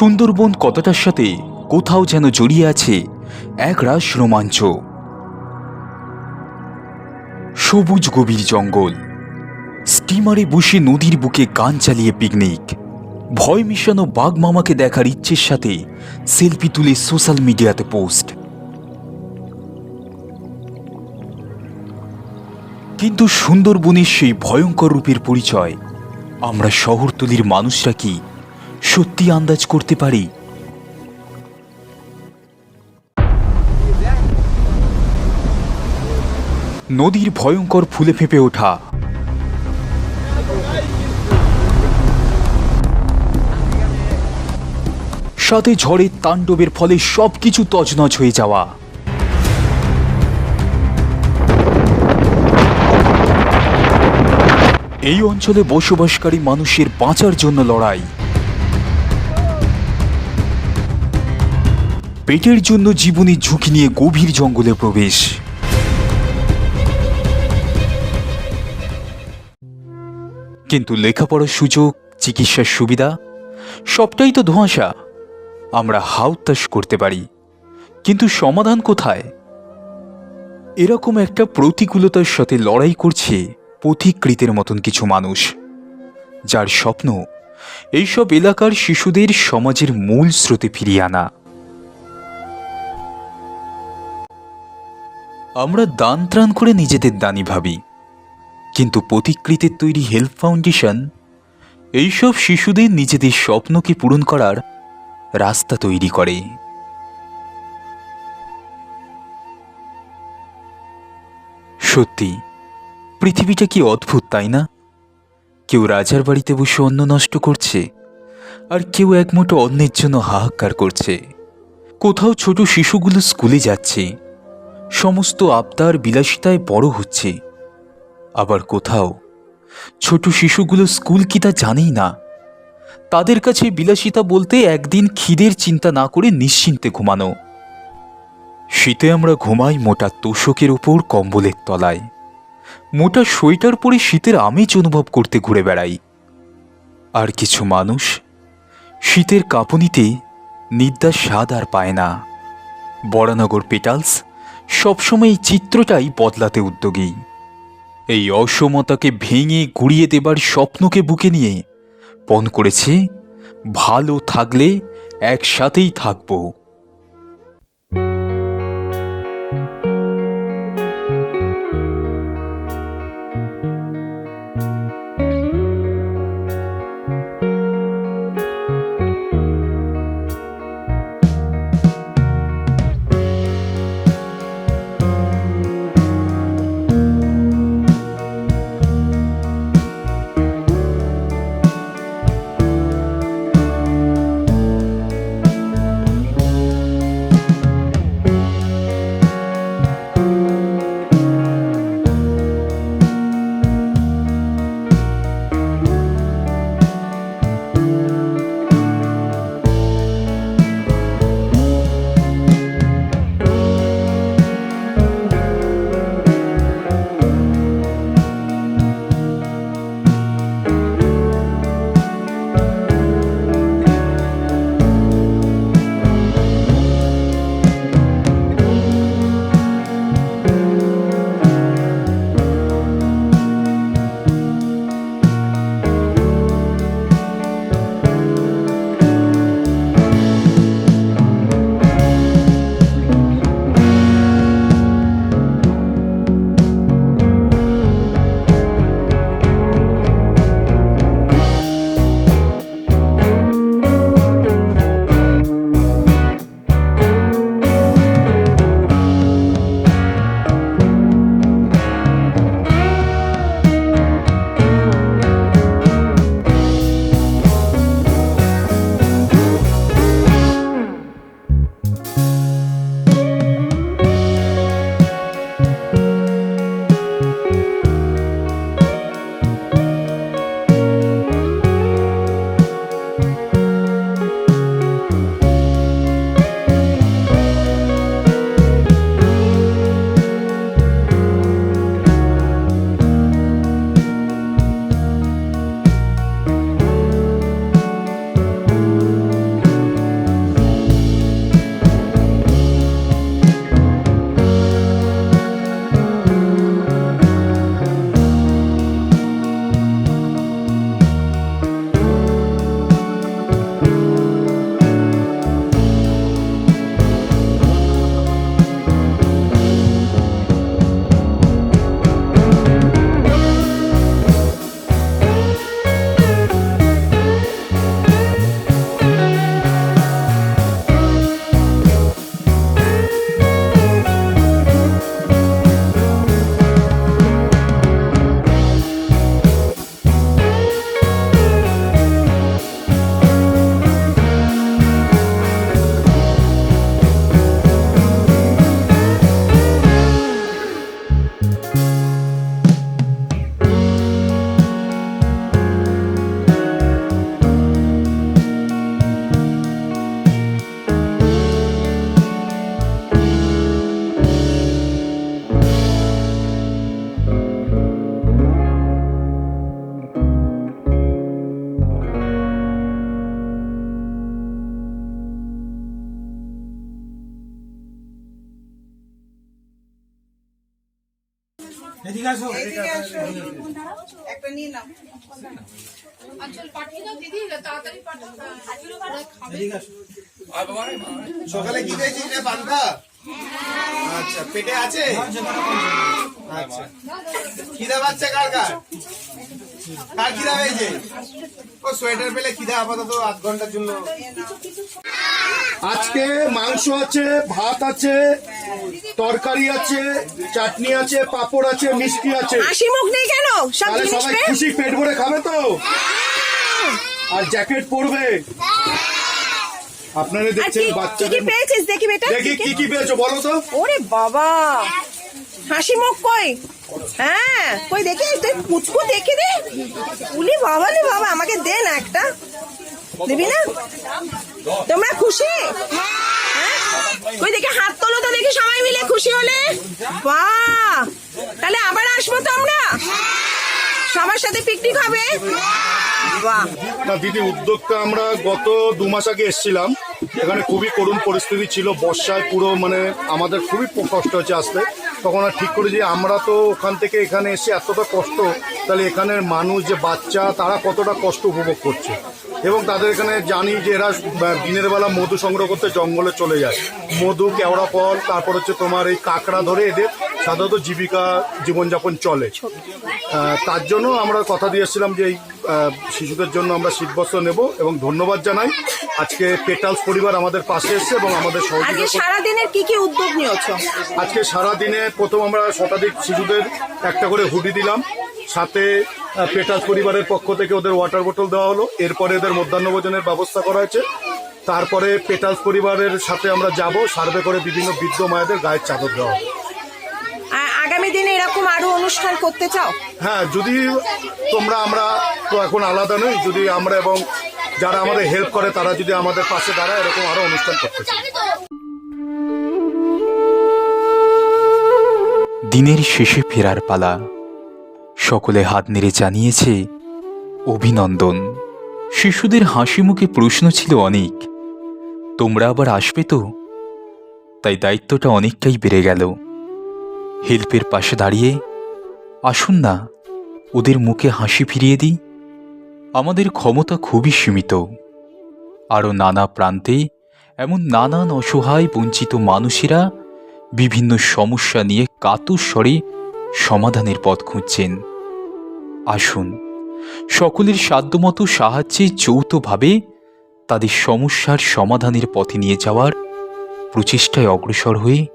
সুন্দরবন কথাটার সাথে কোথাও যেন জড়িয়ে আছে এক রাস রোমাঞ্চ। সবুজ গভীর জঙ্গল। স্টিমারে বসে নদীর বুকে গান চালিয়ে পিকনিক। ভয় মিশানো বাঘ মামাকে দেখার ইচ্ছের সাথে সেলফি তুলে সোশ্যাল মিডিয়াতে পোস্ট। কিন্তু সুন্দরবনের সেই ভয়ঙ্কর রূপের পরিচয়, আমরা শহরতলির মানুষরা কি সত্যি আন্দাজ করতে পারি। নদীর ভয়ঙ্কর ফুলে ফেঁপে ওঠা। সাথে ঝড়ের তাণ্ডবের ফলে সবকিছু তছনছ হয়ে যাওয়া। এই অঞ্চলে বসবাসকারী মানুষের বাঁচার জন্য লড়াই। পেটের জন্য জীবনী ঝুঁকি নিয়ে গভীর জঙ্গলে প্রবেশ। কিন্তু লেখাপড়ার সুযোগ, চিকিৎসার সুবিধা, সবটাই তো ধোঁয়াশা। আমরা হাউতাস করতে পারি, কিন্তু সমাধান কোথায়? এরকম একটা প্রতিকূলতার সাথে লড়াই করছে পথিকৃতের মতন কিছু মানুষ, যার স্বপ্ন এইসব এলাকার শিশুদের সমাজের মূল স্রোতে ফিরিয়ে আনা। আমরা দান ত্রাণ করে নিজেদের দানি ভাবি। কিন্তু পথিকৃতের তৈরি হেল্প ফাউন্ডেশন, এইসব শিশুদের নিজেদের স্বপ্নকে পূরণ করার রাস্তা তৈরি করে। সত্যি, পৃথিবীটা কি অদ্ভুত, তাই না? কেউ রাজার বাড়িতে বসে অন্ন নষ্ট করছে, আর কেউ এক মুঠো অন্যের জন্য হাহাকার করছে। কোথাও ছোট শিশুগুলো স্কুলে যাচ্ছে। সমস্ত আবদার বিলাসিতায় বড় হচ্ছে। আবার কোথাও ছোট শিশুগুলো স্কুল কি তা জানেই না। তাদের কাছে বিলাসিতা বলতে একদিন খিদের চিন্তা না করে নিশ্চিন্তে ঘুমানো। শীতে আমরা ঘুমাই মোটা তোষকের উপর কম্বলের তলায়। মোটা সোয়েটার পরে শীতের আমেজ অনুভব করতে ঘুরে বেড়াই। আর কিছু মানুষ শীতের কাঁপুনিতে নিদ্রার স্বাদ আর পায় না। বরানগর পেটালস সবসময় চিত্রটাই বদলাতে উদ্যোগী। এই অসমতাকে ভেঙে গুড়িয়ে দেবার স্বপ্নকে বুকে নিয়ে পণ করেছে, ভালো থাকলে একসাথেই থাকব। এদিকে আসো এদিকে আসো একটা নিয়ে নাও। আচ্ছা সকালে কি খেয়েছিস রে পান্তা? আচ্ছা পেটে আছে? আচ্ছা। খিদা পাচ্ছে কার কার? কার খিদা পেয়েছে? ও সোয়েটার পেলে খিদা আপাতত আধ ঘণ্টার জন্য। আজকে মাংস আছে ভাত আছে তরকারি আছে চাটনি আছে পাপড় আছে মিষ্টি আছে। হাসি মুখ নেই কেন? সব তাহলে জিনিস সবাই পেয়ে খুশি পেট ভরে খাবে তো? আর জ্যাকেট পরবে? আপনারা আর দেখছেন কি কি কি বাচ্চাদের পেয়েছিস দেখি বেটা? দেখি কি কি পেয়েছ বলো তো। ওরে বাবা! হাসি মুখ কই? হ্যাঁ কই দেখি তুই পুচকু দেখি রে উলি বাবা রে বাবা, আমাকে দে না একটা। দিবি না? তোমরা খুশি? হ্যাঁ? কই দেখি হাত তোলো তো দেখি সবাই মিলে খুশি হলে। বাহ! তাহলে আবার আসব তো আমরা সবার সাথে পিকনিক হবে? না, দিদি উদ্যোগটা আমরা গত দু মাস আগে এসেছিলাম। এখানে খুবই করুণ পরিস্থিতি ছিল। বর্ষায় পুরো মানে আমাদের খুবই কষ্ট হচ্ছে আসতে। তখন আর ঠিক করি যে আমরা তো ওখান থেকে এখানে এসে এতটা কষ্ট, তাহলে এখানের মানুষ, যে বাচ্চা, তারা কতটা কষ্ট উপভোগ করছে। এবং তাদের এখানে জানি যে এরা দিনের বেলা মধু সংগ্রহ করতে জঙ্গলে চলে যায়। মধু কেওড়া ফল তারপর হচ্ছে তোমার এই কাঁকড়া ধরে এদের সাধারণত জীবিকা জীবনযাপন চলে। তার জন্য আমরা কথা দিয়েছিলাম যে এই শিশুদের জন্য আমরা শীতবস্ত্র নেব এবং ধন্যবাদ জানাই। আজকে পেটালস পরিবার আমাদের পাশে এসেছে এবং আমাদের সহযোগিতা করছে। কি কি উদ্যোগ নিয়েছো? আজকে সারা দিনে প্রথম আমরা শতাধিক শিশুদের একটা করে হুডি দিলাম। সাথে পেটালস পরিবারের পক্ষ থেকে ওদের ওয়াটার বোতল দেওয়া হলো। এরপরে এদের মধ্যাহ্নভোজনের ব্যবস্থা করা হয়েছে। তারপরে পেটালস পরিবারের সাথে আমরা যাব। সার্ভে করে বিভিন্ন বৃদ্ধ মায়েদের গায়ের চাদর দেওয়া হবে। আগামী দিনে এরকম আরও অনুষ্ঠান করতে চাও? হ্যাঁ যদি তোমরা আমরা তো এখন আলাদা নই যদি আমরা এবং যারা আমাদের হেল্প করে তারা যদি আমাদের পাশে দাঁড়ায় এরকম আরও অনুষ্ঠান করতে চাই। দিনের শেষে ফেরার পালা। সকলে হাত নেড়ে জানিয়েছে অভিনন্দন। শিশুদের হাসি মুখে প্রশ্ন ছিল অনেক। তোমরা আবার আসবে তো? তাই দায়িত্বটা অনেকটাই বেড়ে গেল। হেল্পের পাশে দাঁড়িয়ে, আসুন না, ওদের মুখে হাসি ফিরিয়ে দিই। আমাদের ক্ষমতা খুবই সীমিত। আরও নানা প্রান্তে এমন নানান অসহায় বঞ্চিত মানুষেরা বিভিন্ন সমস্যা নিয়ে কাতর স্বরে সমাধানের পথ খুঁজছেন। আসুন, সকলের সাধ্যমতো সাহায্যে যৌথভাবে তাদের সমস্যার সমাধানের পথে নিয়ে যাওয়ার প্রচেষ্টায় অগ্রসর হয়ে